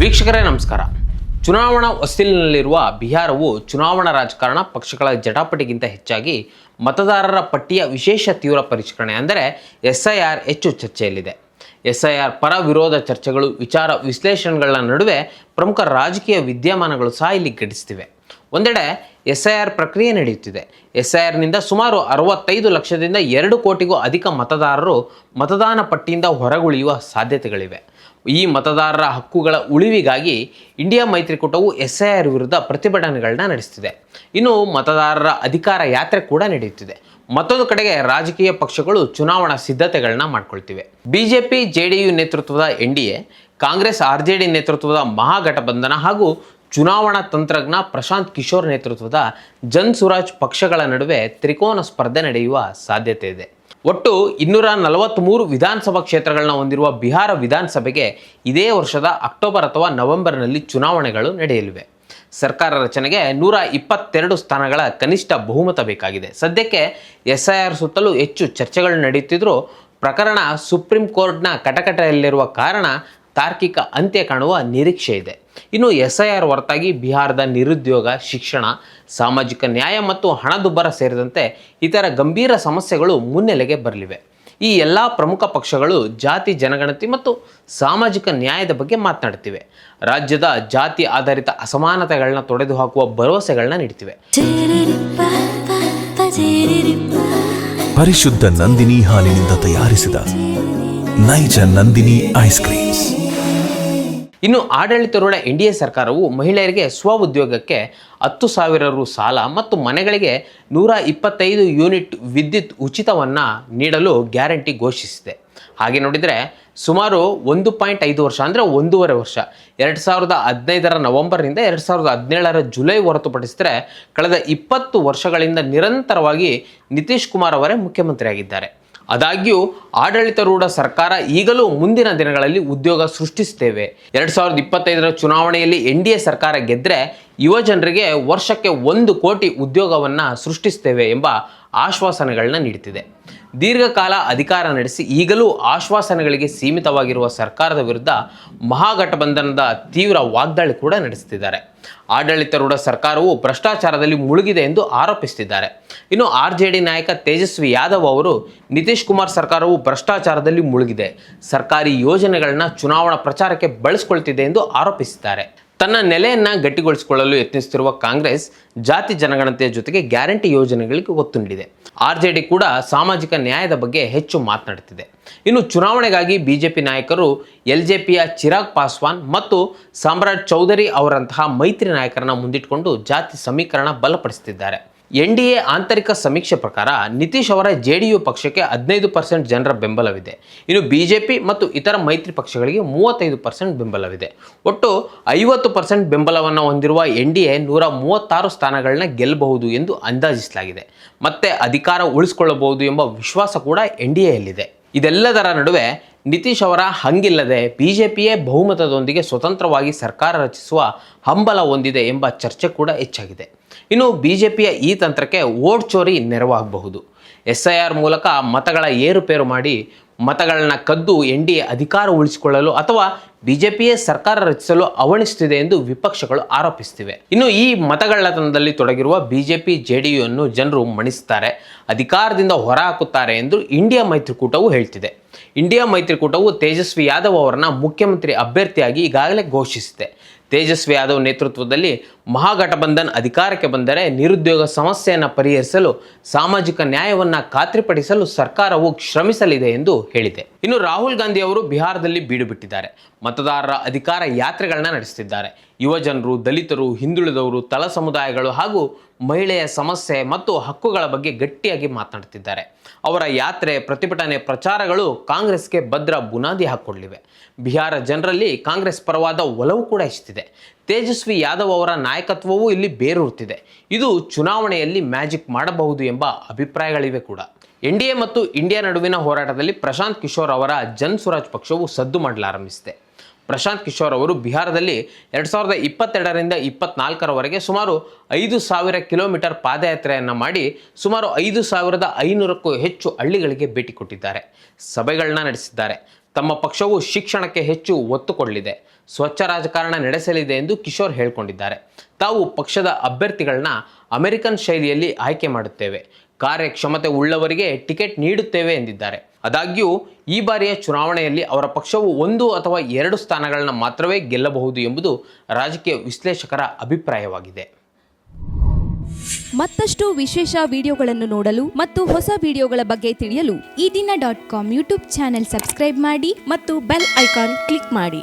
ವೀಕ್ಷಕರೇ, ನಮಸ್ಕಾರ. ಚುನಾವಣಾ ಹೊಸ್ತಿಲಿನಲ್ಲಿರುವ ಬಿಹಾರವು ಚುನಾವಣಾ ರಾಜಕಾರಣ ಪಕ್ಷಗಳ ಜಟಾಪಟಿಗಿಂತ ಹೆಚ್ಚಾಗಿ ಮತದಾರರ ಪಟ್ಟಿಯ ವಿಶೇಷ ತೀವ್ರ ಪರಿಷ್ಕರಣೆ ಅಂದರೆ ಎಸ್ ಐ ಆರ್ ಹೆಚ್ಚು ಚರ್ಚೆಯಲ್ಲಿದೆ. ಎಸ್ ಐ ಆರ್ ಪರ ವಿರೋಧ ಚರ್ಚೆಗಳು, ವಿಚಾರ ವಿಶ್ಲೇಷಣೆಗಳ ನಡುವೆ ಪ್ರಮುಖ ರಾಜಕೀಯ ವಿದ್ಯಮಾನಗಳು ಸಹ ಇಲ್ಲಿ ಘಟಿಸ್ತಿವೆ ಒಂದೆಡೆ ಎಸ್ ಐ ಆರ್ ಪ್ರಕ್ರಿಯೆ ನಡೆಯುತ್ತಿದೆ. ಎಸ್ ಐ ಆರ್ನಿಂದ ಸುಮಾರು ಅರವತ್ತೈದು ಲಕ್ಷದಿಂದ ಎರಡು ಕೋಟಿಗೂ ಅಧಿಕ ಮತದಾರರು ಮತದಾನ ಪಟ್ಟಿಯಿಂದ ಹೊರಗುಳಿಯುವ ಸಾಧ್ಯತೆಗಳಿವೆ. ಈ ಮತದಾರರ ಹಕ್ಕುಗಳ ಉಳಿವಿಗಾಗಿ ಇಂಡಿಯಾ ಮೈತ್ರಿಕೂಟವು ಎಸ್ ಐ ಆರ್ ವಿರುದ್ಧ ಪ್ರತಿಭಟನೆಗಳನ್ನ ನಡೆಸ್ತಿದೆ. ಇನ್ನು ಮತದಾರರ ಅಧಿಕಾರ ಯಾತ್ರೆ ಕೂಡ ನಡೆಯುತ್ತಿದೆ. ಮತ್ತೊಂದು ಕಡೆಗೆ ರಾಜಕೀಯ ಪಕ್ಷಗಳು ಚುನಾವಣಾ ಸಿದ್ಧತೆಗಳನ್ನ ಮಾಡಿಕೊಳ್ತಿವೆ. ಬಿಜೆಪಿ, ಜೆಡಿಯು ನೇತೃತ್ವದ N D A, Congress, R J D ನೇತೃತ್ವದ ಮಹಾಗಠಬಂಧನ ಹಾಗೂ ಚುನಾವಣಾ ತಂತ್ರಜ್ಞ ಪ್ರಶಾಂತ್ ಕಿಶೋರ್ ನೇತೃತ್ವದ ಜನ್ ಸುರಾಜ್ ಪಕ್ಷಗಳ ನಡುವೆ ತ್ರಿಕೋನ ಸ್ಪರ್ಧೆ ನಡೆಯುವ ಸಾಧ್ಯತೆ ಇದೆ. ಒಟ್ಟು ಇನ್ನೂರ ನಲವತ್ತ್ಮೂರು ವಿಧಾನಸಭಾ ಕ್ಷೇತ್ರಗಳನ್ನ ಹೊಂದಿರುವ ಬಿಹಾರ ವಿಧಾನಸಭೆಗೆ ಇದೇ ವರ್ಷದ ಅಕ್ಟೋಬರ್ ಅಥವಾ ನವೆಂಬರ್ನಲ್ಲಿ ಚುನಾವಣೆಗಳು ನಡೆಯಲಿವೆ. ಸರ್ಕಾರ ರಚನೆಗೆ ನೂರ ಇಪ್ಪತ್ತೆರಡು ಸ್ಥಾನಗಳ ಕನಿಷ್ಠ ಬಹುಮತ ಬೇಕಾಗಿದೆ. ಸದ್ಯಕ್ಕೆ ಎಸ್ ಐ ಆರ್ ಸುತ್ತಲೂ ಹೆಚ್ಚು ಚರ್ಚೆಗಳು ನಡೆಯುತ್ತಿದ್ದರೂ ಪ್ರಕರಣ ಸುಪ್ರೀಂ ಕೋರ್ಟ್ನ ಕಟಕಟೆಯಲ್ಲಿರುವ ಕಾರಣ ತಾರ್ಕಿಕ ಅಂತ್ಯ ಕಾಣುವ ನಿರೀಕ್ಷೆ ಇದೆ. ಇನ್ನು ಎಸ್ ಐ ಆರ್ ಹೊರತಾಗಿ ಬಿಹಾರದ ನಿರುದ್ಯೋಗ, ಶಿಕ್ಷಣ, ಸಾಮಾಜಿಕ ನ್ಯಾಯ ಮತ್ತು ಹಣದುಬ್ಬರ ಸೇರಿದಂತೆ ಇತರ ಗಂಭೀರ ಸಮಸ್ಯೆಗಳು ಮುನ್ನೆಲೆಗೆ ಬರಲಿವೆ. ಈ ಎಲ್ಲ ಪ್ರಮುಖ ಪಕ್ಷಗಳು ಜಾತಿ, ಜನಗಣತಿ ಮತ್ತು ಸಾಮಾಜಿಕ ನ್ಯಾಯದ ಬಗ್ಗೆ ಮಾತನಾಡ್ತಿವೆ ರಾಜ್ಯದ ಜಾತಿ ಆಧಾರಿತ ಅಸಮಾನತೆಗಳನ್ನ ತೊಡೆದು ಹಾಕುವ ಭರವಸೆಗಳನ್ನ ನೀಡ್ತಿವೆ ಪರಿಶುದ್ಧ ನಂದಿನಿ ಹಾಲಿನಿಂದ ತಯಾರಿಸಿದ ನೈಜ ನಂದಿನಿ ಐಸ್ ಕ್ರೀಮ್ಸ್. ಇನ್ನು ಆಡಳಿತಾರೂಢ ಎನ್ ಡಿ ಎ ಸರ್ಕಾರವು ಮಹಿಳೆಯರಿಗೆ ಸ್ವ ಉದ್ಯೋಗಕ್ಕೆ ಹತ್ತು ಸಾವಿರ ರು ಸಾಲ ಮತ್ತು ಮನೆಗಳಿಗೆ ನೂರ ಇಪ್ಪತ್ತೈದು ಯೂನಿಟ್ ವಿದ್ಯುತ್ ಉಚಿತವನ್ನು ನೀಡಲು ಗ್ಯಾರಂಟಿ ಘೋಷಿಸಿದೆ. ಹಾಗೆ ನೋಡಿದರೆ ಸುಮಾರು ಒಂದು ಪಾಯಿಂಟ್ ಐದು ವರ್ಷ ಅಂದರೆ ಒಂದೂವರೆ ವರ್ಷ. ಎರಡು ಸಾವಿರದ ಹದಿನೈದರ ನವಂಬರ್ನಿಂದ ಎರಡು ಸಾವಿರದ ಹದಿನೇಳರ ಜುಲೈ ಹೊರತುಪಡಿಸಿದರೆ ಕಳೆದ ಇಪ್ಪತ್ತು ವರ್ಷಗಳಿಂದ ನಿರಂತರವಾಗಿ ನಿತೀಶ್ ಕುಮಾರ್ ಅವರೇ ಮುಖ್ಯಮಂತ್ರಿಯಾಗಿದ್ದಾರೆ. ಆದಾಗ್ಯೂ ಆಡಳಿತಾರೂಢ ಸರ್ಕಾರ ಈಗಲೂ ಮುಂದಿನ ದಿನಗಳಲ್ಲಿ ಉದ್ಯೋಗ ಸೃಷ್ಟಿಸುತ್ತೇವೆ. ಎರಡು ಸಾವಿರದ ಇಪ್ಪತ್ತೈದರ ಚುನಾವಣೆಯಲ್ಲಿ ಎನ್ ಡಿ ಎ ಸರ್ಕಾರ ಗೆದ್ದರೆ ಯುವ ಜನರಿಗೆ ವರ್ಷಕ್ಕೆ ಒಂದು ಕೋಟಿ ಉದ್ಯೋಗವನ್ನು ಸೃಷ್ಟಿಸುತ್ತೇವೆ ಎಂಬ ಆಶ್ವಾಸನೆಗಳನ್ನ ನೀಡುತ್ತಿದೆ ದೀರ್ಘಕಾಲ ಅಧಿಕಾರ ನಡೆಸಿ ಈಗಲೂ ಆಶ್ವಾಸನೆಗಳಿಗೆ ಸೀಮಿತವಾಗಿರುವ ಸರ್ಕಾರದ ವಿರುದ್ಧ ಮಹಾಗಠಬಂಧನದ ತೀವ್ರ ವಾಗ್ದಾಳಿ ಕೂಡ ನಡೆಸುತ್ತಿದ್ದಾರೆ. ಆಡಳಿತಾರೂಢ ಸರ್ಕಾರವು ಭ್ರಷ್ಟಾಚಾರದಲ್ಲಿ ಮುಳುಗಿದೆ ಎಂದು ಆರೋಪಿಸುತ್ತಿದ್ದಾರೆ. ಇನ್ನು ಆರ್ ಜೆ ಡಿ ನಾಯಕ ತೇಜಸ್ವಿ ಯಾದವ್ ಅವರು ನಿತೀಶ್ ಕುಮಾರ್ ಸರ್ಕಾರವು ಭ್ರಷ್ಟಾಚಾರದಲ್ಲಿ ಮುಳುಗಿದೆ. ಸರ್ಕಾರಿ ಯೋಜನೆಗಳನ್ನ ಚುನಾವಣಾ ಪ್ರಚಾರಕ್ಕೆ ಬಳಸಿಕೊಳ್ತಿದೆ ಎಂದು ಆರೋಪಿಸಿದ್ದಾರೆ ತನ್ನ ನೆಲೆಯನ್ನು ಗಟ್ಟಿಗೊಳಿಸಿಕೊಳ್ಳಲು ಯತ್ನಿಸುತ್ತಿರುವ ಕಾಂಗ್ರೆಸ್ ಜಾತಿ ಜನಗಣತಿಯ ಜೊತೆಗೆ ಗ್ಯಾರಂಟಿ ಯೋಜನೆಗಳಿಗೆ ಒತ್ತು ನೀಡಿದೆ. ಆರ್ ಜೆ ಡಿ ಕೂಡ ಸಾಮಾಜಿಕ ನ್ಯಾಯದ ಬಗ್ಗೆ ಹೆಚ್ಚು ಮಾತನಾಡುತ್ತಿದೆ. ಇನ್ನು ಚುನಾವಣೆಗಾಗಿ ಬಿಜೆಪಿ ನಾಯಕರು ಎಲ್ ಜೆ ಪಿಯ ಚಿರಾಗ್ ಪಾಸ್ವಾನ್ ಮತ್ತು ಸಾಮ್ರಾಟ್ ಚೌಧರಿ ಅವರಂತಹ ಮೈತ್ರಿ ನಾಯಕರನ್ನ ಮುಂದಿಟ್ಟುಕೊಂಡು ಜಾತಿ ಸಮೀಕರಣ ಬಲಪಡಿಸುತ್ತಿದ್ದಾರೆ. ಎನ್ ಡಿ ಎ ಆಂತರಿಕ ಸಮೀಕ್ಷೆ ಪ್ರಕಾರ ನಿತೀಶ್ ಅವರ ಜೆ ಡಿ ಯು ಪಕ್ಷಕ್ಕೆ ಹದಿನೈದು ಪರ್ಸೆಂಟ್ ಜನರ ಬೆಂಬಲವಿದೆ. ಇನ್ನು ಬಿ ಜೆ ಪಿ ಮತ್ತು ಇತರ ಮೈತ್ರಿ ಪಕ್ಷಗಳಿಗೆ ಮೂವತ್ತೈದು ಪರ್ಸೆಂಟ್ ಬೆಂಬಲವಿದೆ. ಒಟ್ಟು ಐವತ್ತು ಪರ್ಸೆಂಟ್ ಬೆಂಬಲವನ್ನು ಹೊಂದಿರುವ ಎನ್ ಡಿ ಎ ನೂರ ಮೂವತ್ತಾರು ಸ್ಥಾನಗಳನ್ನ ಗೆಲ್ಲಬಹುದು ಎಂದು ಅಂದಾಜಿಸಲಾಗಿದೆ. ಮತ್ತೆ ಅಧಿಕಾರ ಉಳಿಸಿಕೊಳ್ಳಬಹುದು ಎಂಬ ವಿಶ್ವಾಸ ಕೂಡ ಎನ್ ಡಿ ಎಲ್ಲಿದೆ ಇದೆಲ್ಲದರ ನಡುವೆ ನಿತೀಶ್ ಅವರ ಹಂಗಿಲ್ಲದೆ ಪಿಯೇ ಬಹುಮತದೊಂದಿಗೆ ಸ್ವತಂತ್ರವಾಗಿ ಸರ್ಕಾರ ರಚಿಸುವ ಹಂಬಲ ಹೊಂದಿದೆ ಎಂಬ ಚರ್ಚೆ ಕೂಡ ಹೆಚ್ಚಾಗಿದೆ. ಇನ್ನು ಬಿ ಜೆ ಪಿಯ ಈ ತಂತ್ರಕ್ಕೆ ಓಟ್ ಚೋರಿ ನೆರವಾಗಬಹುದು. ಎಸ್ ಐ ಆರ್ ಮೂಲಕ ಮತಗಳ ಏರುಪೇರು ಮಾಡಿ ಮತಗಳನ್ನ ಕದ್ದು ಎನ್ ಡಿ ಎ ಅಧಿಕಾರ ಉಳಿಸಿಕೊಳ್ಳಲು ಅಥವಾ ಪಿಯೇ ಸರ್ಕಾರ ರಚಿಸಲು ಅವಣಿಸುತ್ತಿದೆ ಎಂದು ವಿಪಕ್ಷಗಳು ಆರೋಪಿಸುತ್ತಿವೆ ಇನ್ನು ಈ ಮತಗಳ್ಳತನದಲ್ಲಿ ತೊಡಗಿರುವ ಬಿಜೆಪಿ ಅನ್ನು ಜನರು ಮಣಿಸುತ್ತಾರೆ ಅಧಿಕಾರದಿಂದ ಹೊರಹಾಕುತ್ತಾರೆ ಎಂದು ಇಂಡಿಯಾ ಮೈತ್ರಿಕೂಟವು ಹೇಳ್ತಿದೆ. ಇಂಡಿಯಾ ಮೈತ್ರಿಕೂಟವು ತೇಜಸ್ವಿ ಯಾದವ್ ಅವರನ್ನ ಮುಖ್ಯಮಂತ್ರಿ ಅಭ್ಯರ್ಥಿಯಾಗಿ ಈಗಾಗಲೇ ಘೋಷಿಸಿದೆ. ತೇಜಸ್ವಿ ಯಾದವ್ ನೇತೃತ್ವದಲ್ಲಿ ಮಹಾಗಠಬಂಧನ್ ಅಧಿಕಾರಕ್ಕೆ ಬಂದರೆ ನಿರುದ್ಯೋಗ ಸಮಸ್ಯೆಯನ್ನು ಪರಿಹರಿಸಲು, ಸಾಮಾಜಿಕ ನ್ಯಾಯವನ್ನು ಖಾತ್ರಿಪಡಿಸಲು ಸರ್ಕಾರವು ಶ್ರಮಿಸಲಿದೆ ಎಂದು ಹೇಳಿದೆ. ಇನ್ನು ರಾಹುಲ್ ಗಾಂಧಿ ಅವರು ಬಿಹಾರದಲ್ಲಿ ಬೀಡುಬಿಟ್ಟಿದ್ದಾರೆ ಮತದಾರರ ಅಧಿಕಾರ ಯಾತ್ರೆಗಳನ್ನ ನಡೆಸುತ್ತಿದ್ದಾರೆ ಯುವ ಜನರು ದಲಿತರು, ಹಿಂದುಳಿದವರು, ತಳ ಸಮುದಾಯಗಳು ಹಾಗೂ ಮಹಿಳೆಯ ಸಮಸ್ಯೆ ಮತ್ತು ಹಕ್ಕುಗಳ ಬಗ್ಗೆ ಗಟ್ಟಿಯಾಗಿ ಮಾತನಾಡುತ್ತಿದ್ದಾರೆ. ಅವರ ಯಾತ್ರೆ, ಪ್ರತಿಭಟನೆ ಪ್ರಚಾರಗಳು ಕಾಂಗ್ರೆಸ್ಗೆ ಭದ್ರ ಬುನಾದಿ ಹಾಕ್ಕೊಳ್ಳಿವೆ. ಬಿಹಾರ ಜನರಲ್ಲಿ ಕಾಂಗ್ರೆಸ್ ಪರವಾದ ಒಲವು ಕೂಡ ಹೆಚ್ಚುತ್ತಿದೆ ತೇಜಸ್ವಿ ಯಾದವ್ ಅವರ ನಾಯಕತ್ವವೂ ಇಲ್ಲಿ ಬೇರೂರುತ್ತಿದೆ ಇದು ಚುನಾವಣೆಯಲ್ಲಿ ಮ್ಯಾಜಿಕ್ ಮಾಡಬಹುದು ಎಂಬ ಅಭಿಪ್ರಾಯಗಳಿವೆ ಕೂಡ. ಎನ್ ಮತ್ತು ಇಂಡಿಯಾ ನಡುವಿನ ಹೋರಾಟದಲ್ಲಿ ಪ್ರಶಾಂತ್ ಕಿಶೋರ್ ಅವರ ಜನ್ ಸ್ವರಾಜ್ ಪಕ್ಷವು ಸದ್ದು ಮಾಡಲಾರಂಭಿಸಿದೆ. ಪ್ರಶಾಂತ್ ಕಿಶೋರ್ ಅವರು ಬಿಹಾರದಲ್ಲಿ ಎರಡು ಸಾವಿರದ ಇಪ್ಪತ್ತೆರಡರಿಂದ ಇಪ್ಪತ್ನಾಲ್ಕರವರೆಗೆ ಸುಮಾರು ಐದು ಸಾವಿರ ಕಿಲೋಮೀಟರ್ ಪಾದಯಾತ್ರೆಯನ್ನು ಮಾಡಿ ಸುಮಾರು ಐದು ಸಾವಿರದ ಐನೂರಕ್ಕೂ ಹೆಚ್ಚು ಹಳ್ಳಿಗಳಿಗೆ ಭೇಟಿ ಕೊಟ್ಟಿದ್ದಾರೆ. ಸಭೆಗಳನ್ನ ನಡೆಸಿದ್ದಾರೆ. ತಮ್ಮ ಪಕ್ಷವು ಶಿಕ್ಷಣಕ್ಕೆ ಹೆಚ್ಚು ಒತ್ತು ಕೊಡಲಿದೆ. ಸ್ವಚ್ಛ ರಾಜಕಾರಣ ನಡೆಸಲಿದೆ ಎಂದು ಕಿಶೋರ್ ಹೇಳಿಕೊಂಡಿದ್ದಾರೆ. ತಾವು ಪಕ್ಷದ ಅಭ್ಯರ್ಥಿಗಳನ್ನ ಅಮೆರಿಕನ್ ಶೈಲಿಯಲ್ಲಿ ಆಯ್ಕೆ ಮಾಡುತ್ತೇವೆ. ಕಾರ್ಯಕ್ಷಮತೆ ಉಳ್ಳವರಿಗೆ ಟಿಕೆಟ್ ನೀಡುತ್ತೇವೆ ಎಂದಿದ್ದಾರೆ. ಆದಾಗ್ಯೂ ಈ ಬಾರಿಯ ಚುನಾವಣೆಯಲ್ಲಿ ಅವರ ಪಕ್ಷವು ಒಂದು ಅಥವಾ ಎರಡು ಸ್ಥಾನಗಳನ್ನು ಮಾತ್ರವೇ ಗೆಲ್ಲಬಹುದು ಎಂಬುದು ರಾಜಕೀಯ ವಿಶ್ಲೇಷಕರ ಅಭಿಪ್ರಾಯವಾಗಿದೆ. ಮತ್ತಷ್ಟು ವಿಶೇಷ ವಿಡಿಯೋಗಳನ್ನು ನೋಡಲು ಮತ್ತು ಹೊಸ ವಿಡಿಯೋಗಳ ಬಗ್ಗೆ ತಿಳಿಯಲು Ee Dina dot com YouTube channel subscribe ಮಾಡಿ ಮತ್ತು ಬೆಲ್ ಐಕಾನ್ ಕ್ಲಿಕ್ ಮಾಡಿ.